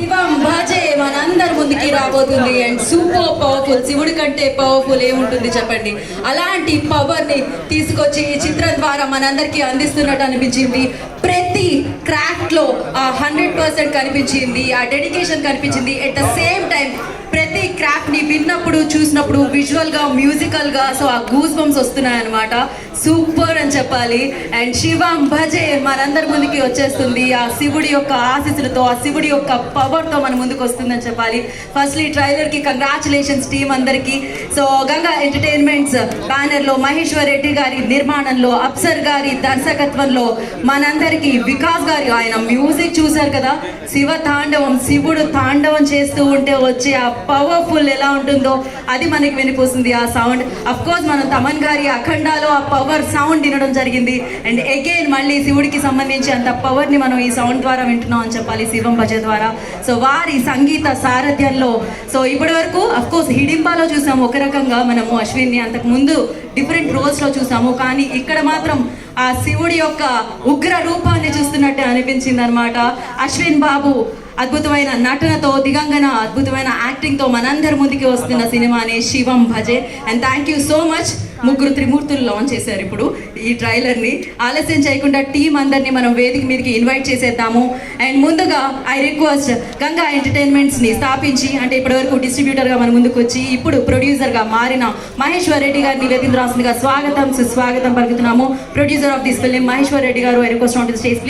శివం భజే మనందరి ముందుకి రాబోతుంది. అండ్ సూపర్ పవర్ఫుల్ శివుడి కంటే పవర్ఫుల్ ఏముంటుంది చెప్పండి? అలాంటి పవర్ని తీసుకొచ్చి ఈ చిత్రం ద్వారా మనందరికీ అందిస్తున్నట్టు అనిపించింది. ప్రతి క్రాఫ్ట్లో ఆ హండ్రెడ్ పర్సెంట్ కనిపించింది. ఆ డెడికేషన్ కనిపించింది. ఎట్ ద సేమ్ టైం ప్రతి ని విన్నప్పుడు చూసినప్పుడు విజువల్గా మ్యూజికల్గా సో ఆ గూస్ బంప్స్ వస్తున్నాయి అనమాట సూపర్ అని చెప్పాలి. అండ్ శివం భజే మనందరి ముందుకి వచ్చేస్తుంది. ఆ శివుడి యొక్క ఆశీస్సులతో ఆ శివుడి యొక్క పవర్తో మన ముందుకు వస్తుందని చెప్పాలి. ఫస్ట్లీ ట్రైలర్కి కంగ్రాచులేషన్స్ టీమ్ అందరికి. సో గంగా ఎంటర్టైన్మెంట్స్ బ్యానర్లో మహేశ్వర్ రెడ్డి గారి నిర్మాణంలో అప్సర్ గారి దర్శకత్వంలో మనందరికీ వికాస్ గారి ఆయన మ్యూజిక్ చూశారు కదా? శివ తాండవం శివుడు తాండవం చేస్తూ ఉంటే వచ్చే ఆ పవర్ఫుల్ ఎలా ఉంటుందో అది మనకి వినిపిస్తుంది ఆ సౌండ్ అఫ్ కోర్స్ మనం తమన్ గారి అఖండాలో ఆ పవర్ సౌండ్ వినడం జరిగింది. అండ్ అగైన్ మళ్ళీ శివుడికి సంబంధించి అంత పవర్ని మనం ఈ సౌండ్ ద్వారా వింటున్నాం అని చెప్పాలి శివం భజ ద్వారా. సో వారి సంగీత సారథ్యంలో సో ఇప్పటి వరకు కోర్స్ హిడింబాలో చూసాము. ఒక రకంగా మనము అశ్విన్ని అంతకు ముందు డిఫరెంట్ రోల్స్లో చూసాము. కానీ ఇక్కడ మాత్రం ఆ శివుడి యొక్క ఉగ్ర రూపాన్ని చూస్తున్నట్టే అనిపించింది అనమాట అశ్విన్ బాబు అద్భుతమైన నటనతో దిగంగన అద్భుతమైన యాక్టింగ్తో మనందరి ముందుకి వస్తున్న సినిమాని Shivam Bhaje. And thank you so much ముగ్గురు త్రిమూర్తులు లాంచ్ చేశారు ఇప్పుడు ఈ ట్రైలర్ని. ఆలస్యం చేయకుండా టీం అందరినీ మనం వేదిక మీదకి ఇన్వైట్ చేసేద్దాము. అండ్ ముందుగా ఐ రిక్వెస్ట్ గంగా ఎంటర్టైన్మెంట్స్ని స్థాపించి అంటే ఇప్పటివరకు డిస్ట్రిబ్యూటర్గా మన ముందుకు వచ్చి ఇప్పుడు ప్రొడ్యూసర్గా మారిన మహేశ్వర్ రెడ్డి గారిని వేదిక రాసిందిగా స్వాగతం సుస్వాగతం పలుకుతున్నాము. Producer of this film Maheshwar Reddy garu I request on to stage please